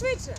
швидше.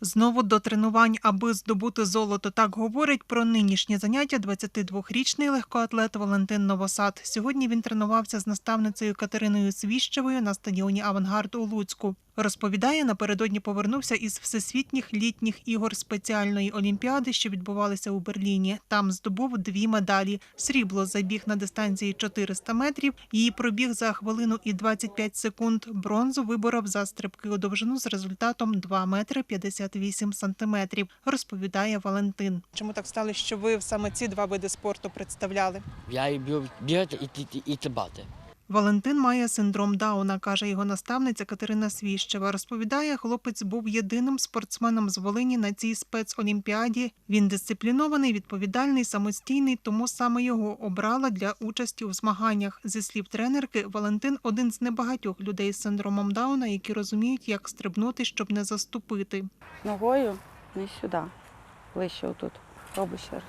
Знову до тренувань, аби здобути золото. Так говорить про нинішнє заняття 22-річний легкоатлет Валентин Новосад. Сьогодні він тренувався з наставницею Катериною Свіщевою на стадіоні Авангард у Луцьку. Розповідає, напередодні повернувся із всесвітніх літніх ігор спеціальної олімпіади, що відбувалися у Берліні. Там здобув дві медалі: срібло забіг на дистанції 400 метрів. Її пробіг за хвилину і 25 секунд. Бронзу виборов за стрибки у довжину з результатом 2 метри 58 сантиметрів. Розповідає Валентин. Чому так стало, що ви саме ці два види спорту представляли? Я і бігати і, і, і стрибати. Валентин має синдром Дауна, каже його наставниця Катерина Свіщева. Розповідає, хлопець був єдиним спортсменом з Волині на цій спецолімпіаді. Він дисциплінований, відповідальний, самостійний, тому саме його обрала для участі у змаганнях. Зі слів тренерки, Валентин один з небагатьох людей з синдромом Дауна, які розуміють, як стрибнути, щоб не заступити. Ногою не сюди, ближче отут. Роби ще раз.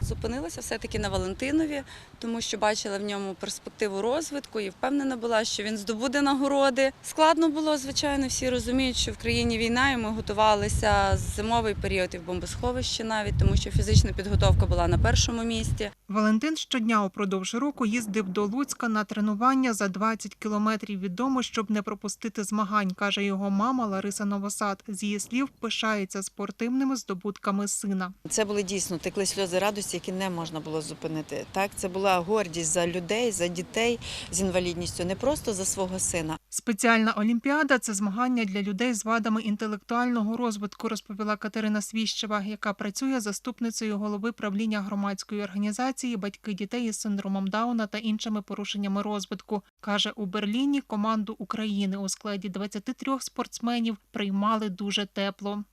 Зупинилася все-таки на Валентинові, тому що бачила в ньому перспективу розвитку і впевнена була, що він здобуде нагороди. Складно було, звичайно, всі розуміють, що в країні війна, і ми готувалися з зимовий період і в бомбосховищі навіть, тому що фізична підготовка була на першому місці. Валентин щодня упродовж року їздив до Луцька на тренування за 20 кілометрів від дому, щоб не пропустити змагань, каже його мама Лариса Новосад. З її слів пишається спортивними здобутками сина. Це були дійсно текли сльози радості, які не можна було зупинити. Так, це була гордість за людей, за дітей з інвалідністю, не просто за свого сина, Спеціальна олімпіада це змагання для людей з вадами інтелектуального розвитку, розповіла Катерина Свіщева, яка працює заступницею голови правління громадської організації Батьки дітей із синдромом Дауна та іншими порушеннями розвитку. каже у Берліні команду України у складі 23 спортсменів приймали дуже тепло.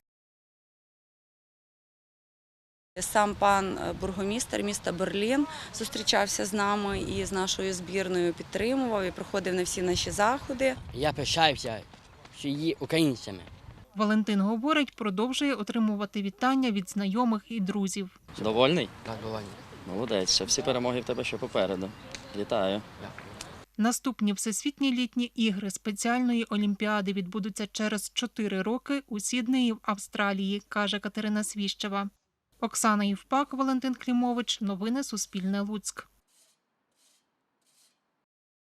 Сам пан е, бургомістер міста Берлін зустрічався з нами і з нашою збірною підтримував і приходив на всі наші заходи. Я пишаюся, що є українцями. Валентин говорить, продовжує отримувати вітання від знайомих і друзів. Довольний? Так, доволі. Молодець, ще всі перемоги в тебе ще попереду. Вітаю. Наступні всесвітні літні ігри спеціальної олімпіади відбудуться через 4 роки у Сіднеї в Австралії, каже Катерина Свіщева. Оксана Євпак, Валентин Клімович. Новини Суспільне Луцьк.